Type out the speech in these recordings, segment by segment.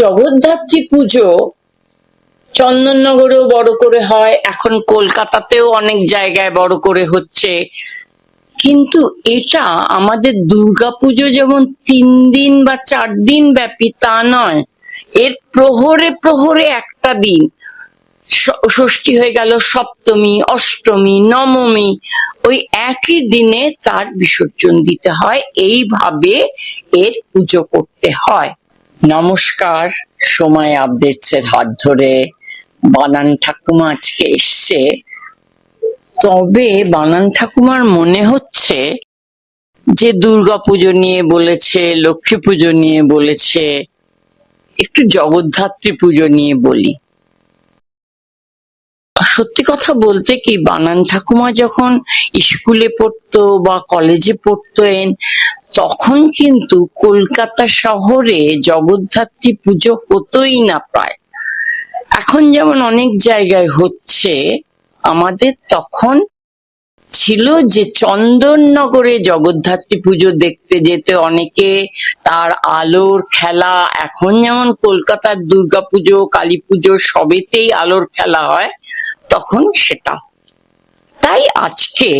জগদ্ধাত্রী পুজো চন্দননগরেও বড় করে হয়, এখন কলকাতাতেও অনেক জায়গায় বড় করে হচ্ছে। কিন্তু এটা আমাদের দুর্গাপুজো যেমন তিন দিন বা চার দিন ব্যাপী তা নয়, এর প্রহরে প্রহরে একটা দিন। ষষ্ঠী হয়ে গেল, সপ্তমী, অষ্টমী, নবমী, ওই একই দিনে তার বিসর্জন দিতে হয়, এইভাবে এর পুজো করতে হয়। নমস্কার, সময় আপডেটস এর হাত ধরে বানান ঠাকুমা আজকে এসছে। তবে বানান ঠাকুমার মনে হচ্ছে যে দুর্গা পুজো নিয়ে বলেছে, লক্ষ্মী পুজো নিয়ে বলেছে, একটু জগদ্ধাত্রী পুজো নিয়ে বলি। সত্যি কথা বলতে কি, বানান ঠাকুমা যখন স্কুলে পড়তো বা কলেজে পড়তেন তখন কিন্তু কলকাতা শহরে জগদ্ধাত্রী পুজো হতোই না প্রায়। এখন যেমন অনেক জায়গায় হচ্ছে, আমাদের তখন ছিল যে চন্দননগরে জগদ্ধাত্রী পুজো দেখতে যেতে অনেকে, তার আলোর খেলা, এখন যেমন কলকাতার দুর্গাপুজো কালী পুজো সবেতেই আলোর খেলা হয়, তখন সেটা। তাই আজকে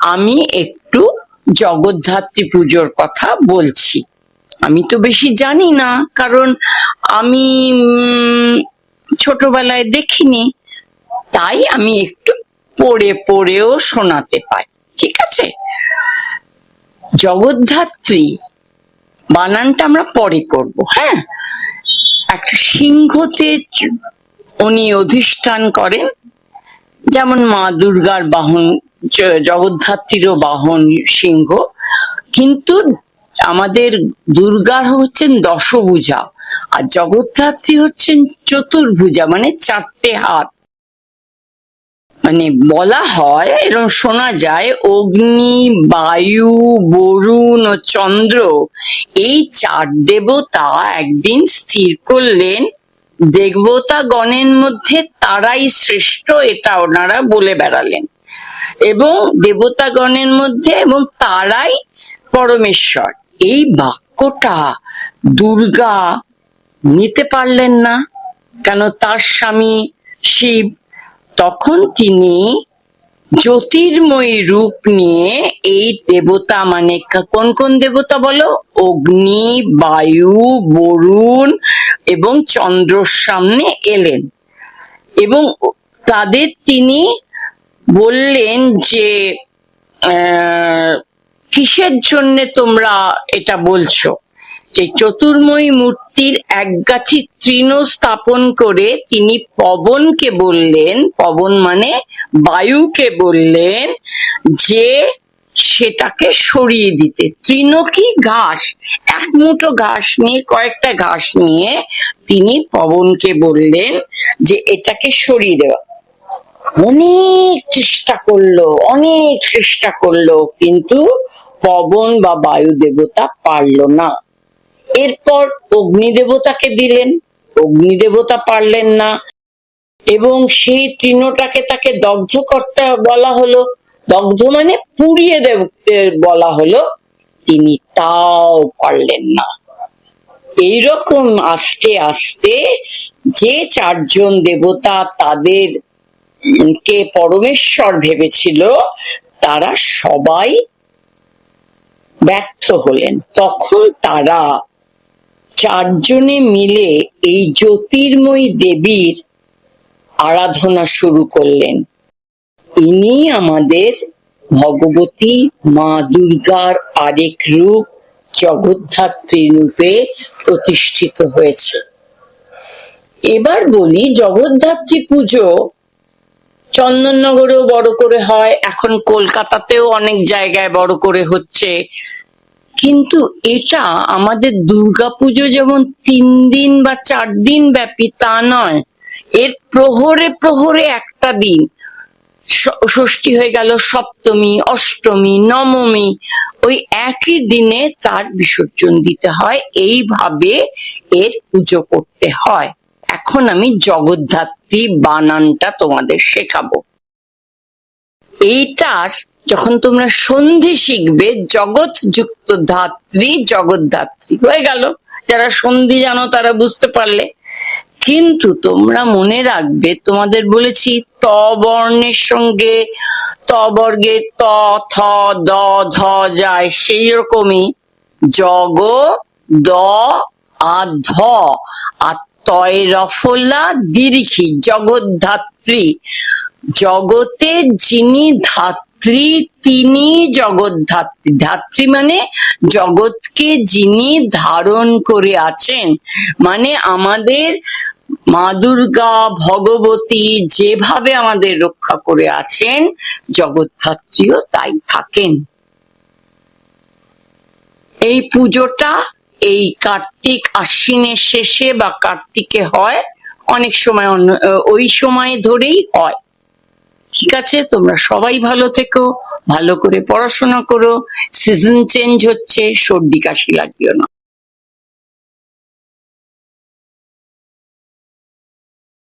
আমি একটু জগদ্ধাত্রী পুজোর কথা বলছি। আমি তো বেশি জানি না, কারণ আমি ছোটবেলায় দেখিনি। তাই আমি একটু পড়ে পড়েও শোনাতে পারি, ঠিক আছে? জগদ্ধাত্রী বানানটা আমরা পরে করব হ্যাঁ? একটা সিংহতে উনি অধিষ্ঠান করেন, যেমন মা দুর্গার বাহন জ- জগদ্ধাত্রীরও বাহন সিংহ। কিন্তু আমাদের দুর্গার হচ্ছেন দশভুজা আর জগদ্ধাত্রী হচ্ছেন চতুর্ভুজা মানে চারটে হাত। মানে বলা হয় এরকম শোনা যায়, অগ্নি, বায়ু, বরুণ ও চন্দ্র, এই চার দেবতা একদিন স্থির করলেন দেবতা গণের মধ্যে তারাই শ্রেষ্ঠ, এটা ওনারা বলে বেড়ালেন। এবং দেবতাগণের মধ্যে এবং তারাই পরমেশ্বর। এই বাক্যটা দুর্গা নিতে পারলেন না, কেন তার স্বামী শিব, তখন তিনি জ্যোতির্ময়ী রূপ নিয়ে এই দেবতা মানে কোন কোন দেবতা বলো? অগ্নি, বায়ু, বরুণ এবং চন্দ্রর সামনে এলেন। এবং তাদের তিনি বললেন যে কিসের জন্য তোমরা এটা বলছো? যে চতুর্ময়ী মূর্তির একগাছি তৃণ স্থাপন করে তিনি পবনকে বললেন, পবন মানে বায়ুকে বললেন, যে সেটাকে সরিয়ে দিতে। তৃণ কি ঘাস? এক মুঠো ঘাস নিয়ে, কয়েকটা ঘাস নিয়ে তিনি পবনকে বললেন যে এটাকে সরিয়ে দেওয়া। অনেক চেষ্টা করল, অনেক চেষ্টা করল, কিন্তু পবন বা বায়ু দেবতা পারল না। এরপর অগ্নি দেবতাকে দিলেন, অগ্নি দেবতা পারলেন না। এবং সেই তৃণটাকে তাকে দগ্ধ করতে বলা হলো। দগ্ধ মানে পুড়িয়ে দেবতে বলা হলো। তিনি তাও পারলেন না। এইরকম আস্তে আস্তে যে চারজন দেবতা তাদের কে পরমেশ্বর ভেবেছিল, তারা সবাই ব্যর্থ হলেন। তখন তারা চারজনে মিলে এই জ্যোতির্ময়ী দেবীর আরাধনা শুরু করলেন। ইনি আমাদের ভগবতী মা দুর্গার আরেক রূপ জগদ্ধাত্রী রূপে প্রতিষ্ঠিত হয়েছে। এবার বলি, জগদ্ধাত্রী পুজো চন্দননগরেও বড় করে হয়, এখন কলকাতাতেও অনেক জায়গায় বড় করে হচ্ছে। কিন্তু এটা আমাদের দুর্গাপুজো যেমন তিন দিন বা চার দিন ব্যাপী তা নয়, এর প্রহরে প্রহরে একটা দিন। ষষ্ঠী হয়ে গেল, সপ্তমী, অষ্টমী, নবমী, ওই একই দিনে তার বিসর্জন দিতে হয়, এইভাবে এর পুজো করতে হয়। এখন আমি জগদ্ধাত্রী বানানটা তোমাদের শেখাবো। এইটার যখন তোমরা সন্ধি শিখবে জগৎ যুক্ত ধাত্রী জগদ্ধাত্রী। হয়ে গেল। যারা সন্ধি জানো তারা বুঝতে পারলে। কিন্তু তোমরা মনে রাখবে, তোমাদের বলেছি, ত বর্ণের সঙ্গে ত বর্গে ত, থ, দ, ধ যায় সেই রকমই। জগ, দ আর ধ। আর তয় রফলা দীর্ঘি জগদ্ধাত্রী। জগতে যিনি ধাত্রী, তিনি জগদ্ধাত্রী। ধাত্রী মানে জগৎকে যিনি ধারণ করে আছেন। মানে আমাদের মা দুর্গা, ভগবতী যেভাবে আমাদের রক্ষা করে আছেন, জগদ্ধাত্রীও তাই থাকেন। এই পুজোটা এই কার্তিক আশ্বিনের শেষে বা কার্তিকে হয়, অনেক সময় ওই সময় ধরেই হয়। ঠিক আছে? তোমরা সবাই ভালো থেকো, ভালো করে পড়াশোনা করো সিজন চেঞ্জ হচ্ছে, সর্দি কাশি লাগিও না।